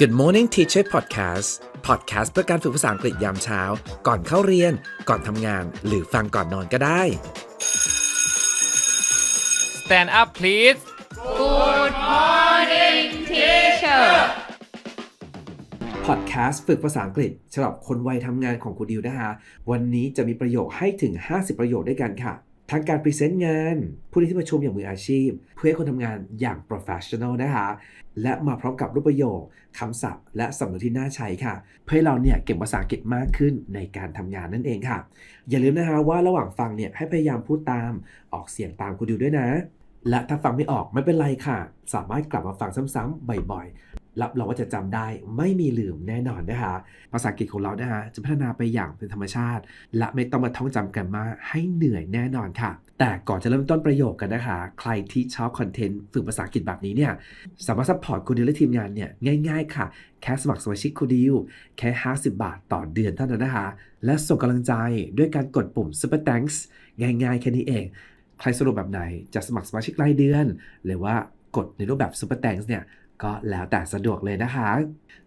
Good Morning Teacher Podcast Podcast เพื่อการฝึกภาษาอังกฤษยามเช้า ก่อนเข้าเรียน ก่อนทำงาน หรือฟังก่อนนอนก็ได้ Stand up please Good morning teacher พอดแคสต์ฝึกภาษาอังกฤษสำหรับคนวัยทำงานของคุณดิวนะฮะวันนี้จะมีประโยคให้ถึง 50 ประโยคด้วยกันค่ะ ทั้งการพรีเซนต์งาน ผู้ที่ประชุมอย่างมืออาชีพ เพื่อให้คนทำงานอย่าง professional นะคะ และมาพร้อมกับรูปประโยคคำศัพท์ และสำนวนที่น่าใช้ค่ะ เพื่อให้เราเนี่ยเก่งภาษาอังกฤษมากขึ้นในการทำงานนั่นเองค่ะ อย่าลืมนะฮะว่าระหว่างฟังเนี่ยให้พยายามพูดตามออกเสียงตามคุณดิวด้วยนะ และถ้าฟังไม่ออกไม่เป็นไรค่ะ สามารถกลับมาฟังซ้ำๆบ่อยๆ รับรองว่าจะจำได้ไม่มีลืมแน่นอนนะคะภาษาอังกฤษของเรานะฮะจะพัฒนาไปอย่างเป็นธรรมชาติ และไม่ต้องมาท่องจำกันมาให้เหนื่อยแน่นอนค่ะ แต่ก่อนจะเริ่มต้นประโยคกันนะคะ ใครที่ชอบคอนเทนต์ฝึกภาษาอังกฤษแบบนี้เนี่ยสามารถซัพพอร์ตคุณดิวและทีมงานเนี่ยง่ายๆค่ะ แค่สมัครสมาชิกคุณดิวแค่ 50 บาทต่อเดือนเท่านั้นนะคะ และส่งกำลังใจด้วยการกดปุ่ม Super Thanks ง่ายๆแค่นี้เอง ใครสะดวกแบบไหนจะสมัครสมาชิกรายเดือน หรือว่ากดในรูปแบบ Super Thanks เนี่ย ก็แล้วแต่สะดวกเลยนะคะ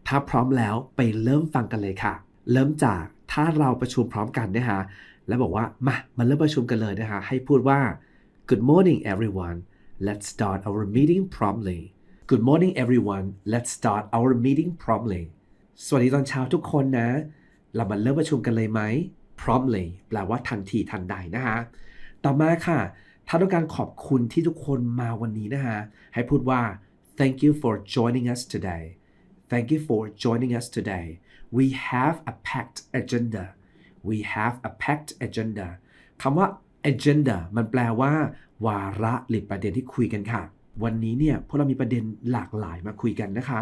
ถ้าพร้อมแล้วไปเริ่มฟังกันเลยค่ะ เริ่มจากถ้าเราประชุมพร้อมกันนะคะแล้วบอกว่ามามาเริ่มประชุมกันเลยนะคะ ให้พูดว่า Good morning everyone let's start our meeting promptly Good morning everyone let's start our meeting promptly สวัสดีตอนเช้าทุกคนนะ เรามาเริ่มประชุมกันเลยไหม promptly แปลว่าทันทีทันใดนะคะต่อมาค่ะ ถ้าต้องการขอบคุณที่ทุกคนมาวันนี้นะฮะให้พูดว่า thank you for joining us today thank you for joining us today we have a packed agenda we have a packed agenda คำว่า agenda มันแปลว่า วาระหรือประเด็นที่คุยกันค่ะ วันนี้เนี่ยพวกเรามีประเด็นหลากหลายมาคุยกันนะคะ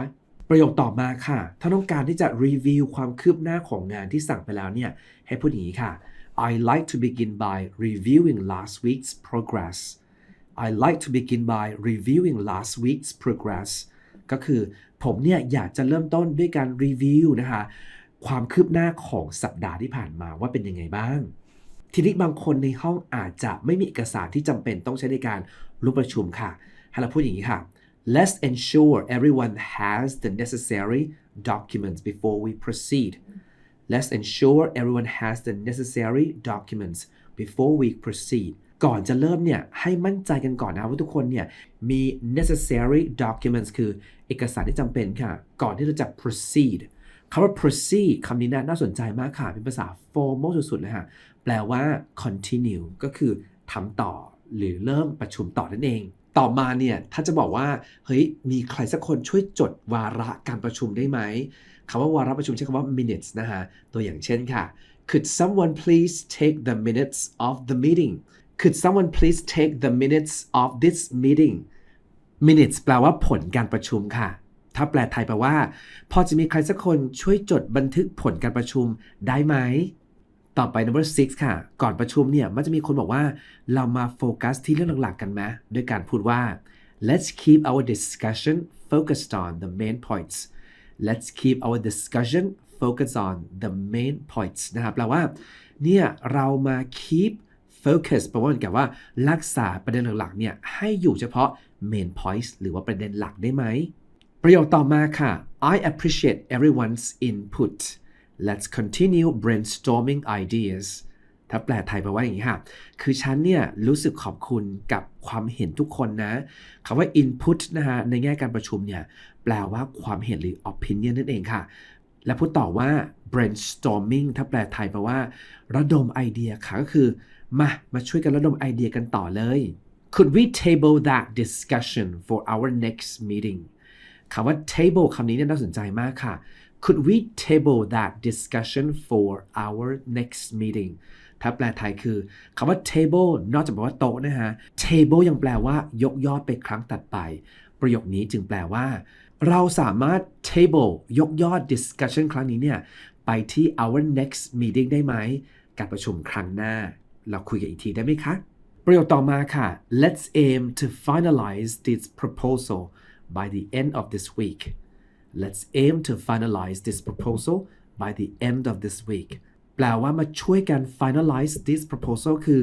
ประโยคต่อมาค่ะ ถ้าต้องการที่จะรีวิวความคืบหน้าของงานที่สั่งไปแล้วเนี่ย ให้พูดอย่างนี้ค่ะ I like to begin by reviewing last week's progress I like to begin by reviewing last week's progress ก็คือผมเนี่ยอยากจะเริ่มต้นด้วยการรีวิวนะคะความคืบหน้าของสัปดาห์ที่ผ่านมาว่าเป็นยังไงบ้าง ทีนี้บางคนในห้องอาจจะไม่มีเอกสารที่จำเป็นต้องใช้ในการร่วมประชุมค่ะให้เราพูดอย่างนี้ค่ะ Let's ensure everyone has the necessary documents before we proceed Let's ensure everyone has the necessary documents before we proceed ก่อนจะเริ่มเนี่ยให้มั่นใจกันก่อนนะว่าทุกคนเนี่ยมี necessary documents คือเอกสารที่จำเป็นค่ะ ก่อนที่เราจะ proceed คำว่า proceed คำนี้นะน่าสนใจมากค่ะ เป็นภาษา formal สุดๆเลยค่ะแปลว่า continue ก็คือทำต่อหรือเริ่มประชุมต่อนั่นเอง ต่อมาเนี่ยถ้าจะบอกว่าเฮ้ยมีใครสักคนช่วยจดวาระการประชุมได้ไหมคำว่าวาระประชุมใช้คำว่า minutes นะฮะตัวอย่างเช่นค่ะ Could someone please take the minutes of the meeting Could someone please take the minutes of this meeting minutes แปลว่าผลการประชุมค่ะ ถ้าแปลไทยแปลว่า พอจะมีใครสักคนช่วยจดบันทึกผลการประชุมได้ไหม ต่อไป number six ค่ะ ก่อนประชุมเนี่ย มันจะมีคนบอกว่า เรามาโฟกัสที่เรื่องหลักๆกันไหมด้วยการพูดว่า let's keep our discussion focused on the main points let's keep our discussion focused on the main points นะครับแปลว่า เนี่ย เรามา keep focus แปลว่าเหมือนกับว่ารักษาประเด็นหลักๆเนี่ยให้อยู่เฉพาะ main points หรือว่าประเด็นหลักได้ไหม ประโยคต่อมาค่ะ I appreciate everyone's input let's continue brainstorming ideas ถ้าแปลไทยแปลว่าอย่างนี้ค่ะ คือฉันเนี่ยรู้สึกขอบคุณกับความเห็นทุกคนนะคำว่า input นะฮะในแง่การประชุมเนี่ยแปลว่าความเห็นหรือ opinion นั่นเองค่ะ และพูดต่อว่า brainstorming ถ้าแปลไทยแปลว่า ระดมไอเดียค่ะก็คือ มา มาช่วยกันระดมไอเดียกันต่อเลย Could we table that discussion for our next meeting คำว่า table คำนี้เนี่ยน่าสนใจมากค่ะ Could we table that discussion for our next meeting ถ้าแปลไทยคือคำว่า table นอกจากแปลว่าโต๊ะนะฮะ table ยังแปลว่ายกยอดไปครั้งตัดไป ประโยคนี้จึงแปลว่า เราสามารถ table ยกยอด discussion ครั้งนี้เนี่ยไปที่ our next meeting ได้ไหม การประชุมครั้งหน้า เราคุยกันอีกทีได้ไหมคะ ประโยคต่อมาค่ะ Let's aim to finalize this proposal by the end of this week Let's aim to finalize this proposal by the end of this week แปลว่ามาช่วยกัน finalize this proposal คือ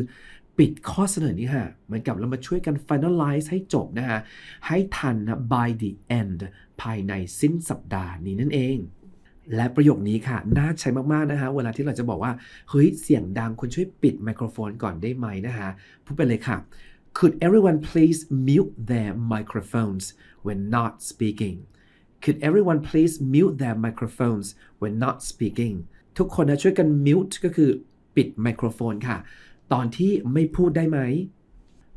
ปิดข้อเสนอนี้ฮะเหมือนกับเรามาช่วยกัน finalize ให้จบนะฮะ ให้ทันนะ by the end ภายในสิ้นสัปดาห์นี้นั่นเอง และประโยคนี้ค่ะ น่าใช้มากๆนะฮะเวลาที่เราจะบอกว่า เฮ้ย เสียงดังคุณช่วยปิดไมโครโฟนก่อนได้ไหมนะฮะพูดไปเลยค่ะ Could everyone please mute their microphones when not speaking Could everyone please mute their microphones when not speaking ทุกคนนะช่วยกัน mute ก็คือปิดไมโครโฟนค่ะ ตอนที่ไม่พูดได้ไหม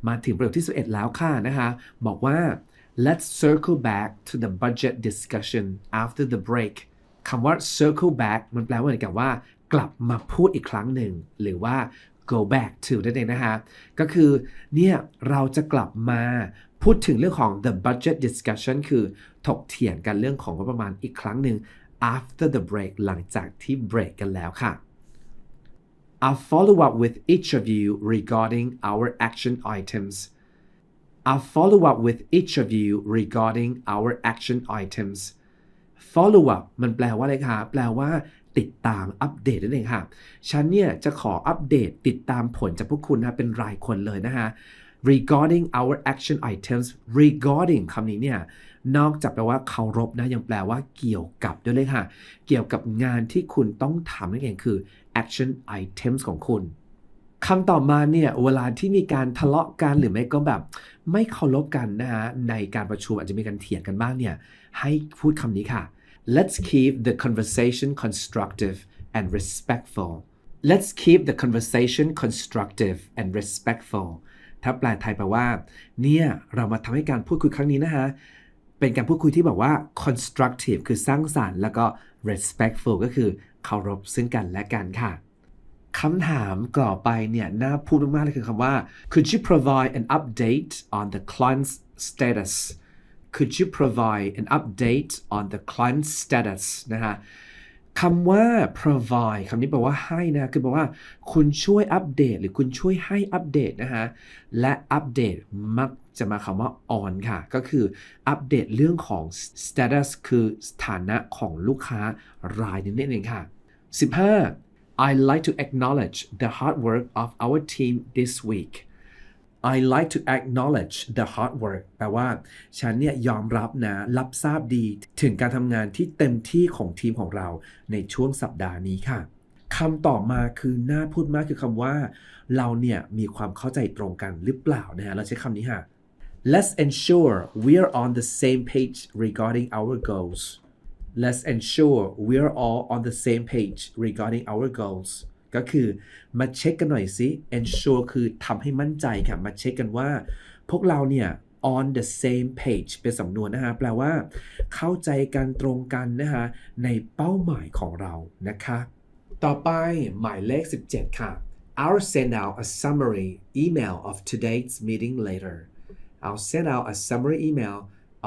มาถึงประโยคที่ 11 แล้วค่ะนะคะบอกว่า let's circle back to the budget discussion after the break คำว่า circle back มันแปลว่าเหมือนกับว่า กลับมาพูดอีกครั้งหนึ่ง หรือว่า go back to นั่นเองนะคะก็คือเนี่ยเราจะกลับมาพูดถึงเรื่องของ the budget discussion คือถกเถียงกันเรื่องของงบประมาณอีกครั้งหนึ่ง after the break หลังจากที่ break กันแล้วค่ะ I'll follow up with each of you regarding our action items. I'll follow up with each of you regarding our action items. Follow up มันแปลว่าอะไรคะแปลว่าติดตามอัปเดตนั่นเองค่ะ ฉันเนี่ยจะขออัปเดตติดตามผลจากพวกคุณนะเป็นรายคนเลยนะคะ regarding our action items regarding คำนี้เนี่ยนอกจากแปลว่าเคารพนะยังแปลว่าเกี่ยวกับด้วยเลยค่ะ เกี่ยวกับงานที่คุณต้องทำนั่นเองคือ action items ของคุณคำต่อมาเนี่ยเวลาที่มีการทะเลาะกันหรือไม่ก็แบบ ไม่เคารพกันนะฮะในการประชุมอาจจะมีการเถียงกันบ้างเนี่ยให้พูดคำนี้ค่ะ let's keep the conversation constructive and respectful let's keep the conversation constructive and respectful ถ้าแปลไทยแปลว่า เนี่ย เรามาทำให้การพูดคุยครั้งนี้นะฮะ เป็นการพูดคุยที่แบบว่า constructive คือสร้างสรรค์ แล้วก็ respectful ก็คือเคารพซึ่งกันและกันค่ะคำถามกล่อไปเนี่ยน่าพูดมากๆเลยคือคำว่า could you provide an update on the client's status could you provide an update on the client's status นะฮะคำว่า provide คำนี้แปลว่าให้นะคือแปลว่าคุณช่วยอัปเดต หรือคุณช่วยให้อัปเดตนะฮะ และอัปเดตมักจะมาคำว่า on ค่ะ ก็คืออัปเดตเรื่องของ status คือสถานะของลูกค้ารายนี้นั่นเองค่ะ 15. I like to acknowledge the hard work of our team this week I like to acknowledge the hard work แปลว่าฉันเนี่ยยอมรับนะ รับทราบดีถึงการทำงานที่เต็มที่ของทีมของเราในช่วงสัปดาห์นี้ค่ะคำต่อมาคือน่าพูดมากคือคำว่า เราเนี่ยมีความเข้าใจตรงกันหรือเปล่านะฮะเราใช้คำนี้ค่ะ Let's ensure we're on the same page regarding our goals Let's ensure we're all on the same page regarding our goals ก็คือมาเช็คกันหน่อยสิ ensure คือทำให้มั่นใจค่ะมาเช็คกันว่า พวกเราเนี่ย on the same page เป็นสำนวนนะฮะแปลว่า เข้าใจกันตรงกันนะฮะในเป้าหมายของเรานะคะ ต่อไปหมายเลข 17 ค่ะ I'll send out a summary email of today's meeting later I'll send out a summary email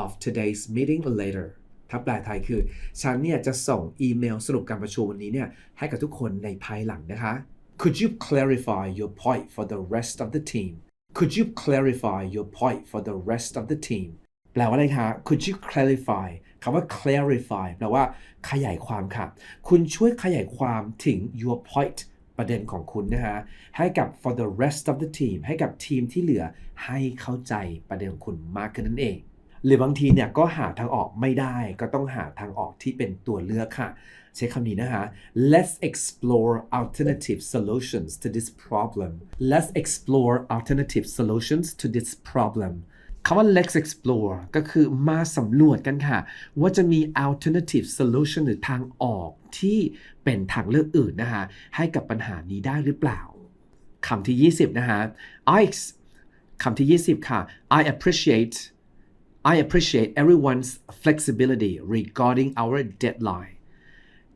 of today's meeting later ถ้าแปลไทยคือฉันเนี่ยจะส่งอีเมลสรุปการประชุมวันนี้เนี่ยให้กับทุกคนในภายหลังนะคะ Could you clarify your point for the rest of the team Could you clarify your point for the rest of the team แปลว่าอะไรคะ Could you clarify คำว่า clarify แปลว่าขยายความค่ะ คุณช่วยขยายความถึง your point ประเด็นของคุณนะฮะ ให้กับ for the rest of the team ให้กับทีมที่เหลือให้เข้าใจประเด็นของคุณมากขึ้นนั่นเอง หรือบางทีเนี่ยก็หาทางออกไม่ได้ ก็ต้องหาทางออกที่เป็นตัวเลือกค่ะ ใช้คำนี้นะคะ let's explore alternative solutions to this problem let's explore alternative solutions to this problem คำว่า let's explore ก็คือมาสำรวจกันค่ะ ว่าจะมี alternative solution หรือทางออกที่เป็นทางเลือกอื่นนะคะให้กับปัญหานี้ได้หรือเปล่าคำที่ 20 นะคะ I คำที่ 20 ค่ะ I appreciate I appreciate everyone's flexibility regarding our deadline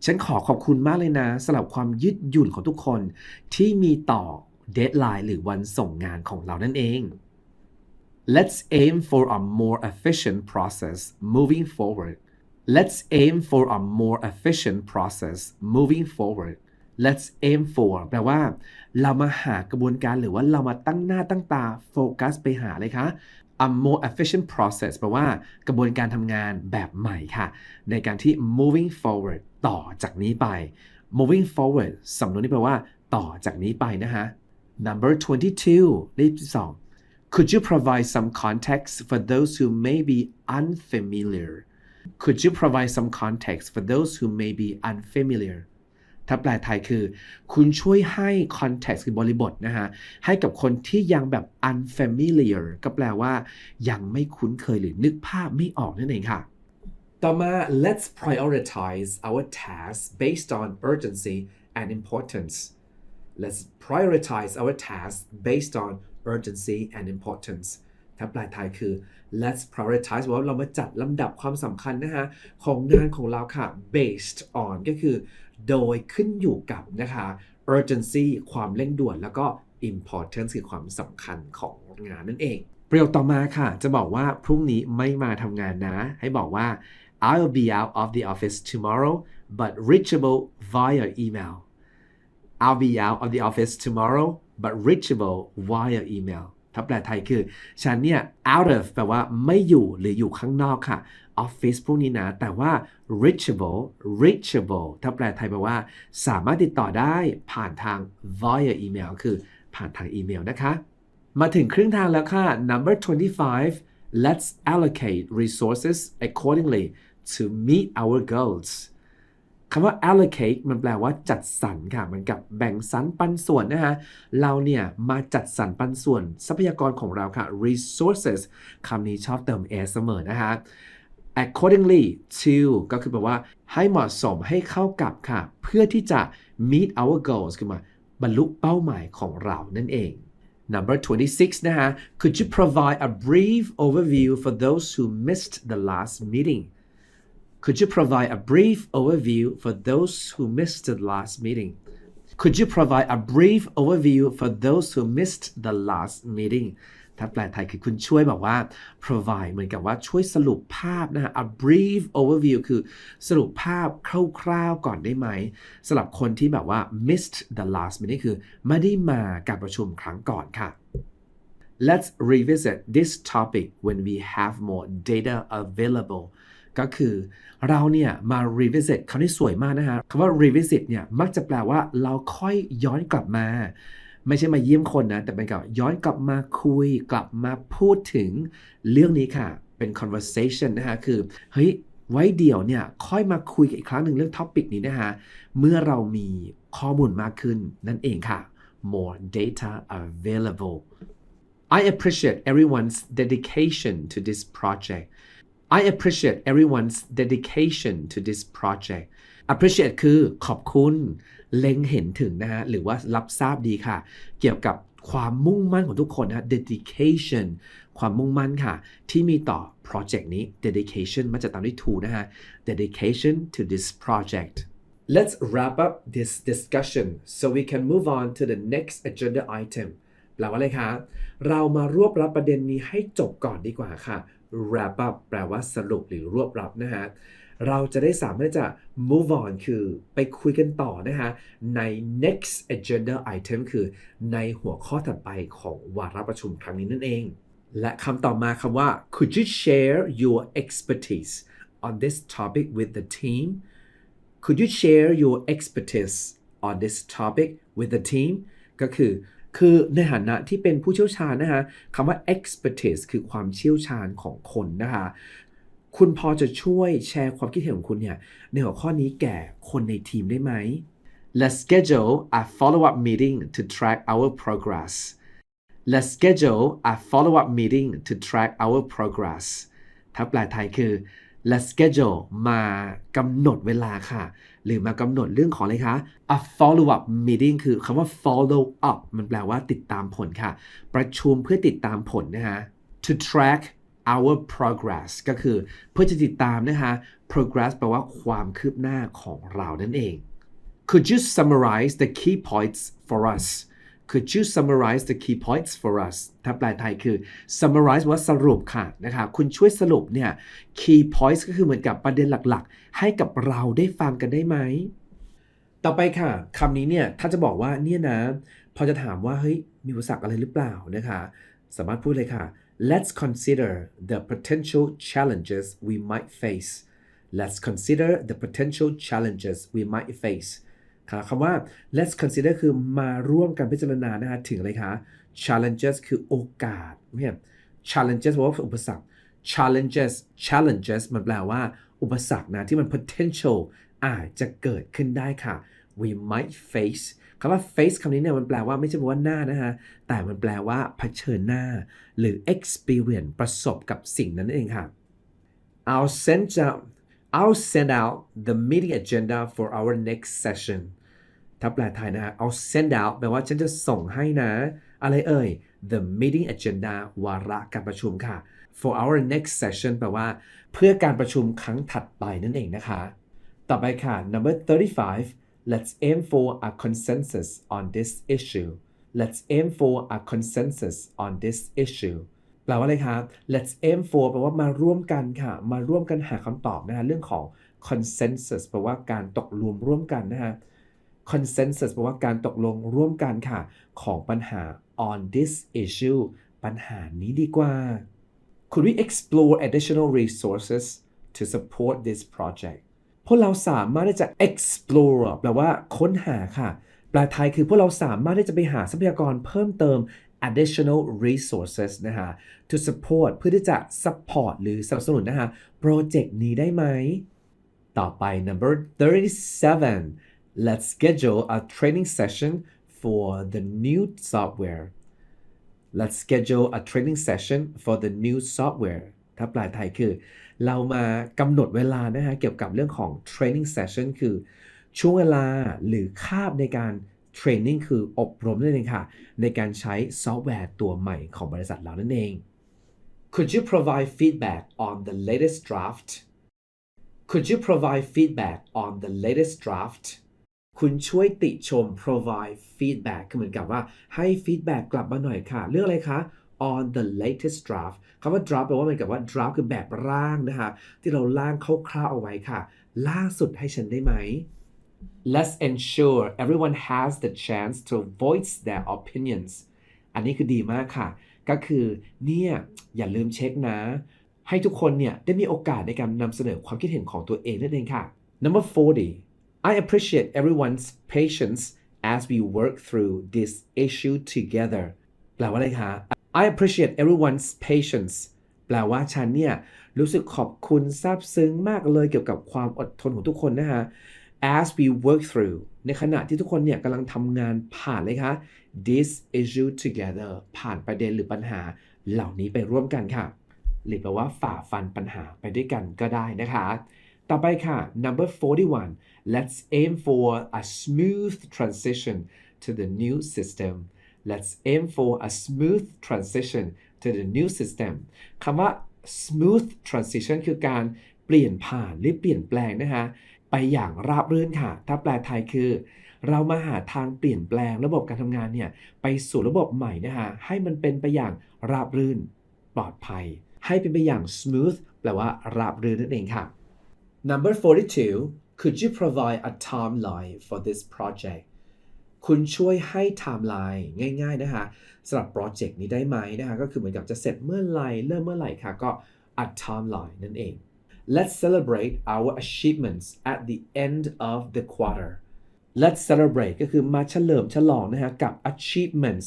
ฉันขอขอบคุณมากเลยนะสำหรับความยืดหยุ่นของทุกคนที่มีต่อ deadline หรือวันส่งงานของเรานั่นเอง Let's aim for a more efficient process moving forward. Let's aim for a more efficient process moving forward. Let's aim for แปลว่า เรามาหากระบวนการหรือว่าเรามาตั้งหน้าตั้งตาโฟกัสไปหาเลยคะ a more efficient process แปลว่ากระบวนการทำงานแบบใหม่ค่ะ ในการที่ moving forward ต่อจากนี้ไป moving forward สำนวนนี้แปลว่า ต่อจากนี้ไปนะฮะ number 22เลขที่สอง could you provide some context for those who may be unfamiliar could you provide some context for those who may be unfamiliar ถ้าแปลไทยคือ คุณช่วยให้คอนเท็กซ์คือบริบทนะฮะ ให้กับคนที่ยังแบบ unfamiliar ก็แปลว่ายังไม่คุ้นเคยหรือนึกภาพไม่ออกนั่นเองค่ะ ต่อมา let's prioritize our tasks based on urgency and importance let's prioritize our tasks based on urgency and importance ถ้าแปลไทยคือ let's prioritize ว่าเรามาจัดลำดับความสำคัญนะฮะ ของงานของเราค่ะ based on ก็คือ โดยขึ้นอยู่กับนะคะ urgency ความเร่งด่วน แล้วก็ importance คือความสำคัญของงานนั่นเอง ประโยคต่อมาค่ะ จะบอกว่าพรุ่งนี้ไม่มาทำงานนะ ให้บอกว่า I'll be out of the office tomorrow but reachable via email I'll be out of the office tomorrow but reachable via email ถ้าแปลไทยคือ ฉันเนี่ย out of แปลว่าไม่อยู่หรืออยู่ข้างนอกค่ะ office พวกนี้นะ แต่ว่า reachable reachable ถ้าแปลไทยแปลว่า สามารถติดต่อได้ผ่านทาง via email คือผ่านทางอีเมลนะคะ มาถึงครึ่งทางแล้วค่ะ number 25 let's allocate resources accordingly to meet our goals คำว่า allocate มันแปลว่าจัดสรรค่ะมันกับแบ่งสรรปันส่วนนะฮะ เราเนี่ยมาจัดสรรปันส่วนทรัพยากรของเราค่ะ resources คำนี้ชอบเติม s เสมอนะฮะ accordingly to ก็คือแปลว่าให้เหมาะสมให้เข้ากับค่ะ เพื่อที่จะ meet our goals คือมาบรรลุเป้าหมายของเรานั่นเอง Number 26 นะฮะ Could you provide a brief overview for those who missed the last meeting Could you provide a brief overview for those who missed the last meeting Could you provide a brief overview for those who missed the last meeting ถ้าแปลไทยคือคุณช่วยแบบว่า provide เหมือนกับว่าช่วยสรุปภาพนะฮะ a brief overview คือสรุปภาพคร่าวๆก่อนได้ไหมสำหรับคนที่แบบว่า missed the last meeting คือไม่ได้มาการประชุมครั้งก่อนค่ะ Let's revisit this topic when we have more data available ก็คือเราเนี่ยมา revisit คำนี้สวยมากนะฮะคำว่า revisit เนี่ยมักจะแปลว่าเราค่อยย้อนกลับมา ไม่ใช่มาเยี่ยมคนนะ แต่เป็นกับย้อนกลับมาคุยกลับมาพูดถึงเรื่องนี้ค่ะ เป็น conversation นะคะคือ เฮ้ย ไว้เดี๋ยวเนี่ย ค่อยมาคุยกันอีกครั้งหนึ่งเรื่องท็อปิกนี้นะคะเมื่อเรามีข้อมูลมากขึ้นนั่นเองค่ะ more data available I appreciate everyone's dedication to this project I appreciate everyone's dedication to this project appreciate คือขอบคุณ เล็งเห็นถึงนะฮะหรือว่ารับทราบดีค่ะ เกี่ยวกับความมุ่งมั่นของทุกคนนะ dedication ความมุ่งมั่นค่ะ ที่มีต่อ project นี้ dedication มาจากตามด้วย to นะฮะ dedication to this project Let's wrap up this discussion so we can move on to the next agenda item แปลว่าอะไรคะ เรามารวบรัดประเด็นนี้ให้จบก่อนดีกว่าค่ะ wrap up แปลว่าสรุปหรือรวบรัดนะฮะ เราจะได้สามารถจะ move on คือไปคุยกันต่อนะฮะใน next agenda item คือในหัวข้อถัดไปของวาระประชุมครั้งนี้นั่นเอง และคำต่อมาคำว่า could you share your expertise on this topic with the team Could you share your expertise on this topic with the team ก็คือคือในฐานะที่เป็นผู้เชี่ยวชาญนะฮะคำว่า expertise คือความเชี่ยวชาญของคนนะคะ คุณพอจะช่วยแชร์ความคิดเห็นของคุณเนี่ยในหัวข้อนี้แก่คนในทีมได้ไหม Let's schedule a follow-up meeting to track our progress Let's schedule a follow-up meeting to track our progress ถ้าแปลไทยคือ let's schedule มากำหนดเวลาค่ะ หรือมากำหนดเรื่องของอะไรคะ a follow up meeting คือคำว่า follow up มันแปลว่าติดตามผลค่ะ ประชุมเพื่อติดตามผลนะฮะ to track our progress ก็คือเพื่อจะติดตามนะคะ progress แปลว่าความคืบหน้าของเรานั่นเอง Could you summarize the key points for us Could you summarize the key points for us ถ้าแปลไทยคือ summarize ว่าสรุปค่ะนะคะคุณช่วยสรุปเนี่ย key points ก็คือเหมือนกับประเด็นหลักๆ ให้กับเราได้ฟังกันได้ไหม ต่อไปค่ะคำนี้เนี่ยถ้าจะบอกว่าเนี่ยนะ พอจะถามว่าเฮ้ยมีอุปสรรคอะไรหรือเปล่านะคะ สามารถพูดเลยค่ะ Let's consider the potential challenges we might face Let's consider the potential challenges we might face ครับคำว่า let's consider คือมาร่วมกันพิจารณานะฮะถึงอะไรคะ challenges คือโอกาสไม่ใช่ challenges แปลว่าอุปสรรค challenges challenges มันแปลว่า อุปสรรคนะที่มัน potential อาจจะเกิดขึ้นได้ค่ะ we might face คำว่า face คำนี้เนี่ยมันแปลว่าไม่ใช่แปลว่าหน้านะฮะ แต่มันแปลว่าเผชิญหน้า หรือ experience ประสบกับสิ่งนั้นเองค่ะ I'll send out I'll send out the meeting agenda for our next session ถ้าแปลไทยนะฮะ I'll send out แปลว่าฉันจะส่งให้นะ อะไรเอ่ย the meeting agenda วาระการประชุมค่ะ for our next session แปลว่า เพื่อการประชุมครั้งถัดไปนั่นเองนะคะ ต่อไปค่ะ number 35 let's aim for a consensus on this issue let's aim for a consensus on this issue แปลว่าอะไรคะ let's aim for แปลว่ามาร่วมกันค่ะ มาร่วมกันหาคำตอบนะฮะเรื่องของ consensus แปลว่าการตกลงร่วมกันนะฮะ consensus แปลว่าการตกลงร่วมกันค่ะ ของปัญหา on this issue ปัญหานี้ดีกว่า Could we explore additional resources to support this project พวกเราสามารถที่จะ explore แปลว่าค้นหาค่ะ แปลไทยคือพวกเราสามารถที่จะไปหาทรัพยากรเพิ่มเติม additional resources นะฮะ to support เพื่อที่จะ support หรือสนับสนุนนะฮะโปรเจกต์นี้ได้ไหม ต่อไป number 37 let's schedule a training session for the new software let's schedule a training session for the new software ถ้าแปลไทยคือ เรามากำหนดเวลานะฮะเกี่ยวกับเรื่องของ training session คือช่วงเวลาหรือคาบในการ training คืออบรมนั่นเองค่ะ ในการใช้ซอฟต์แวร์ตัวใหม่ของบริษัทเรานั่นเอง Could you provide feedback on the latest draft Could you provide feedback on the latest draft คุณช่วยติชม provide feedback คือเหมือนกับว่าให้ feedback กลับมาหน่อยค่ะ เรื่องอะไรคะ on the latest draft คำว่า draft แปลว่าเหมือนกับว่า draft คือแบบร่างนะคะ ที่เราร่างคร่าวๆเอาไว้ค่ะ ล่าสุดให้ฉันได้ไหม Let's ensure everyone has the chance to voice their opinions อันนี้คือดีมากค่ะ ก็คือเนี่ยอย่าลืมเช็คนะ ให้ทุกคนเนี่ยได้มีโอกาสในการนำเสนอความคิดเห็นของตัวเองนั่นเองค่ะ Number 40 I appreciate everyone's patience as we work through this issue together แปลว่าอะไรคะ I appreciate everyone's patience แปลว่าฉันเนี่ยรู้สึกขอบคุณซาบซึ้งมากเลยเกี่ยวกับความอดทนของทุกคนนะฮะ as we work through ในขณะที่ทุกคนเนี่ยกำลังทำงานผ่านเลยคะ this issue together ผ่านประเด็นหรือปัญหาเหล่านี้ไปร่วมกันค่ะ หรือแปลว่าฝ่าฟันปัญหาไปด้วยกันก็ได้นะคะ ต่อไปค่ะ number 41 let's aim for a smooth transition to the new system let's aim for a smooth transition to the new system คำว่า smooth transition คือการเปลี่ยนผ่านหรือเปลี่ยนแปลงนะคะไปอย่างราบรื่นค่ะ ถ้าแปลไทยคือ เรามาหาทางเปลี่ยนแปลงระบบการทำงานเนี่ยไปสู่ระบบใหม่นะคะให้มันเป็นไปอย่างราบรื่นปลอดภัย ให้เป็นไปอย่าง smooth แปลว่าราบรื่นนั่นเองค่ะ Number 42 Could you provide a timeline for this project คุณช่วยให้ timeline ง่าย ๆนะคะสำหรับโปรเจกต์นี้ได้ไหมนะคะก็คือเหมือนกับจะเสร็จเมื่อไหร่เริ่มเมื่อไหร่ค่ะก็ a timeline นั่นเอง Let's celebrate our achievements at the end of the quarter Let's celebrate ก็คือมาเฉลิมฉลองนะฮะกับ achievements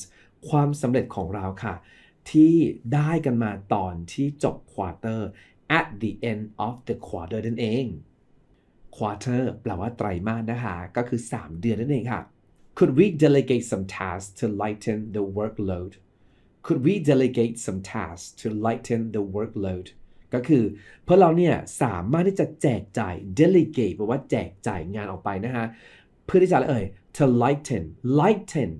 ความสำเร็จของเราค่ะ ที่ได้กันมาตอนที่จบ quarter at the end of the quarter นั่นเอง quarter แปลว่าไตรมาสนะคะ ก็คือ 3 เดือนนั่นเองค่ะ Could we delegate some tasks to lighten the workload Could we delegate some tasks to lighten the workload ก็คือเพื่อเราเนี่ยสามารถที่จะแจกจ่าย delegate แปลว่าแจกจ่ายงานออกไปนะฮะ เพื่อที่จะอะไรเอ่ย to lighten lighten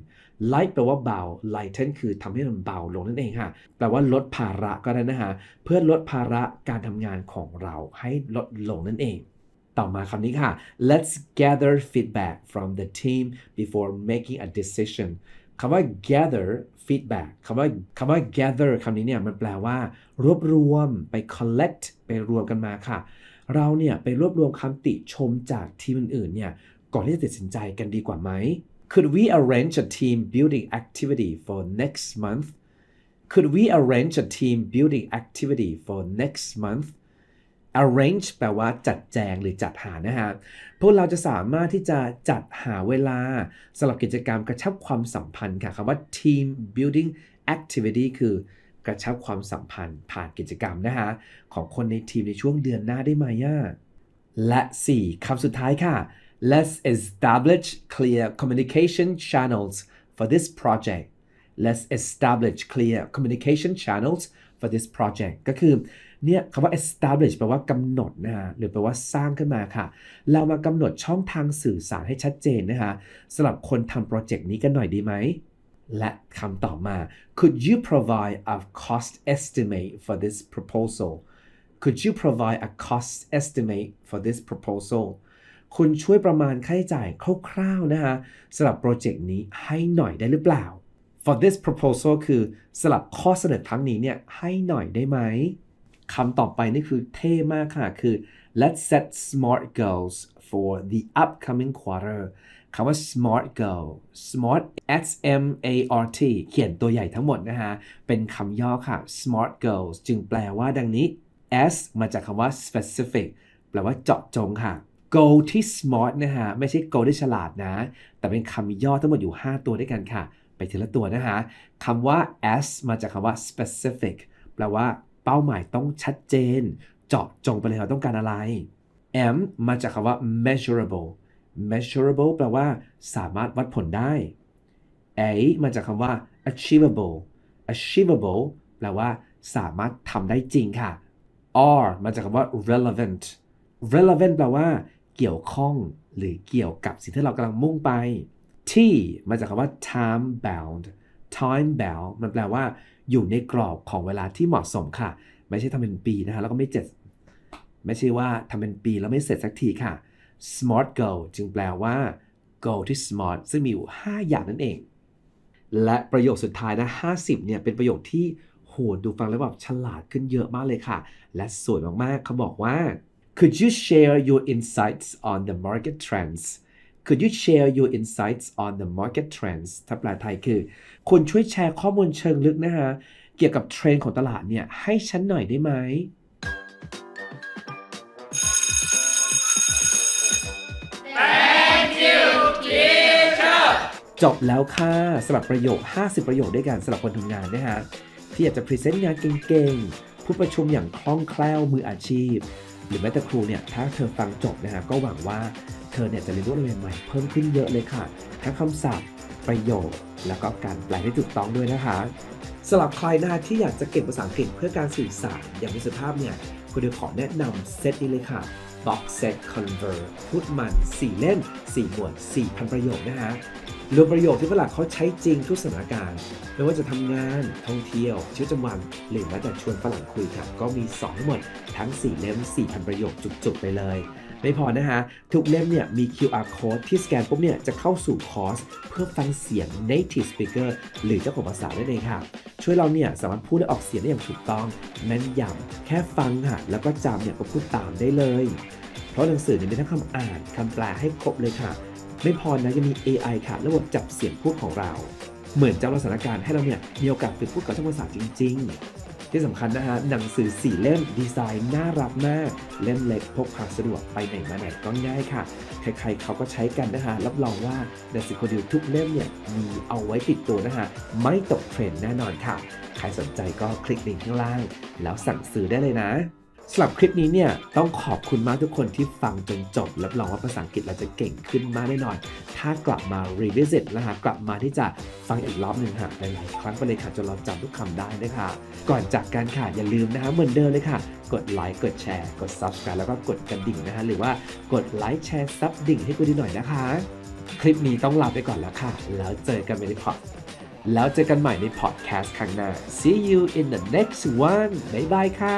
light แปลว่าเบา lighten คือทำให้มันเบาลงนั่นเองค่ะ แปลว่าลดภาระก็ได้นะฮะ เพื่อลดภาระการทำงานของเราให้ลดลงนั่นเอง ต่อมาคำนี้ค่ะ let's gather feedback from the team before making a decision คำว่า gather feedback คำว่าคำว่า gather คำนี้เนี่ยมันแปลว่า รวบรวมไป collect ไปรวมกันมาค่ะ เราเนี่ยไปรวบรวมคำติชมจากทีมอื่นๆเนี่ยก่อนที่จะตัดสินใจกันดีกว่าไหม Could we arrange a team building activity for next month Could we arrange a team building activity for next month arrange แปลว่าจัดแจงหรือจัดหานะฮะ พวกเราจะสามารถที่จะจัดหาเวลาสำหรับกิจกรรมกระชับความสัมพันธ์ค่ะคำว่า team building activity คือกระชับความสัมพันธ์ผ่านกิจกรรมนะฮะของคนในทีมในช่วงเดือนหน้าได้ไหมอะและ 4คำสุดท้ายค่ะ let's establish clear communication channels for this project let's establish clear communication channels for this project ก็คือ เนี่ยคำว่า establish แปลว่ากำหนดนะฮะหรือแปลว่าสร้างขึ้นมาค่ะ เรามากำหนดช่องทางสื่อสารให้ชัดเจนนะฮะสำหรับคนทำโปรเจกต์นี้กันหน่อยดีไหม และคำต่อมา could you provide a cost estimate for this proposal could you provide a cost estimate for this proposal คุณช่วยประมาณค่าใช้จ่ายคร่าวๆนะฮะสำหรับโปรเจกต์นี้ให้หน่อยได้หรือเปล่า for this proposal คือสำหรับข้อเสนอครั้งนี้เนี่ยให้หน่อยได้ไหม คำต่อไปนี่คือเท่มากค่ะ คือ let's set smart goals for the upcoming quarter คำว่า smart goal smart s m a r t เขียนตัวใหญ่ทั้งหมดนะฮะ เป็นคำย่อค่ะ smart goals จึงแปลว่าดังนี้ s มาจากคำว่า specific แปลว่าเจาะจงค่ะ goal ที่ smart นะฮะ ไม่ใช่ goal ที่ฉลาดนะ แต่เป็นคำย่อทั้งหมดอยู่ 5 ตัวด้วยกันค่ะ ไปทีละตัวนะฮะคำว่า s มาจากคำว่า specific แปลว่า เป้าหมายต้องชัดเจน เจาะจงไปเลยเราต้องการอะไร m มาจากคำว่า measurable measurable แปลว่าสามารถวัดผลได้ a มาจากคำว่า achievable achievable แปลว่าสามารถทำได้จริงค่ะ r มาจากคำว่า relevant relevant แปลว่าเกี่ยวข้องหรือเกี่ยวกับสิ่งที่เรากำลังมุ่งไป t มาจากคำว่า time bound time bound มันแปลว่าอยู่ในกรอบของเวลาที่เหมาะสมค่ะ ไม่ใช่ทำเป็นปีนะฮะแล้วก็ไม่เจ็ดไม่ใช่ว่าทำเป็นปีแล้วไม่เสร็จสักทีค่ะ smart goal จึงแปลว่า goal ที่ smart ซึ่งมีอยู่ 5 อย่างนั่นเอง และประโยคสุดท้ายนะ50เนี่ยเป็นประโยคที่โหดูฟังแล้วแบบฉลาดขึ้นเยอะมากเลยค่ะ และสวยมากๆเขาบอกว่า could you share your insights on the market trends could you share your insights on the market trends ถ้าแปลไทยคือ คุณช่วยแชร์ข้อมูลเชิงลึกนะฮะ เกี่ยวกับเทรนด์ของตลาดเนี่ย ให้ฉันหน่อยได้ไหมจบแล้วค่ะสำหรับประโยค 50 ประโยคด้วยกันสำหรับคนทำงานนะฮะ ที่อยากจะพรีเซนต์งานเก่งๆ ผู้ประชุมอย่างคล่องแคล่วมืออาชีพ หรือแม้แต่ครูเนี่ย ถ้าเธอฟังจบนะฮะ ก็หวังว่า เธอเนี่ยจะเรียนรู้อะไรใหม่ๆเพิ่มขึ้นเยอะเลยค่ะ ทั้งคำศัพท์ ประโยค แล้วก็การแปลที่ถูกต้องด้วยนะคะสำหรับใครนะฮะที่อยากจะเก่งภาษาอังกฤษเพื่อการสื่อสารอย่างมีสุภาพเนี่ยคุณเดียวขอแนะนำเซตนี้เลยค่ะ Box Set Convert พูดมัน 4 เล่ม4หมวด4,000 ประโยคนะฮะรวมประโยคที่ฝรั่งเขาใช้จริงทุกสถานการณ์ไม่ว่าจะทำงานท่องเที่ยวชีวิตประจำวันหรือแม้แต่ชวนฝรั่งคุยครับก็มี2ทั้งหมดทั้ง 4 เล่ม4,000 ประโยคจุกๆไปเลย ไม่พอนะฮะ ทุกเล่มเนี่ยมี QR code ที่สแกนปุ๊บเนี่ยจะเข้าสู่คอร์ส เพื่อฟังเสียง native speaker หรือเจ้าของภาษาได้เลยค่ะ ช่วยเราเนี่ยสามารถพูดและออกเสียงได้อย่างถูกต้องแม่นยำแค่ฟังค่ะแล้วก็จำเนี่ยก็พูดตามได้เลย เพราะหนังสือเนี่ยมีทั้งคำอ่านคำแปลให้ครบเลยค่ะ ไม่พอนะยังมี AI ค่ะระบบจับเสียงพูดของเรา เหมือนจำลองสถานการณ์ให้เราเนี่ยมีโอกาสฝึกพูดกับเจ้าภาษาจริง ๆ ที่สำคัญนะฮะหนังสือ 4 เล่มดีไซน์น่ารักมาก เล่มเล็กพกพาสะดวกไปไหนมาไหนก็ง่ายค่ะ ใครๆเขาก็ใช้กันนะฮะรับรองว่าหนังสือคนเดียวทุกเล่มเนี่ยมีเอาไว้ติดตัวนะฮะไม่ตกเทรนด์แน่นอนค่ะ ใครสนใจก็คลิกลิงก์ข้างล่าง แล้วสั่งซื้อได้เลยนะ สำหรับคลิปนี้เนี่ยต้องขอบคุณมากทุกคนที่ฟังจนจบรับรองว่าภาษาอังกฤษเราจะเก่งขึ้นมากแน่นอน ถ้ากลับมา revisit นะฮะกลับมาที่จะฟังอีกรอบหนึ่งฮะหลายๆครั้งไปเลยค่ะจนเราจำทุกคำได้นะคะก่อนจากการค่ะอย่าลืมนะฮะเหมือนเดิมเลยค่ะ กดไลค์กดแชร์กด subscribe แล้วก็กดกระดิ่งนะฮะหรือว่ากดไลค์แชร์ซับดิ่งให้กูดีหน่อยนะคะ คลิปนี้ต้องลาไปก่อนแล้วค่ะ แล้วเจอกันใหม่ในพอดแล้วเจอกันใหม่ในพอดแคสต์ครั้งหน้า see you in the next one บ๊ายบายค่ะ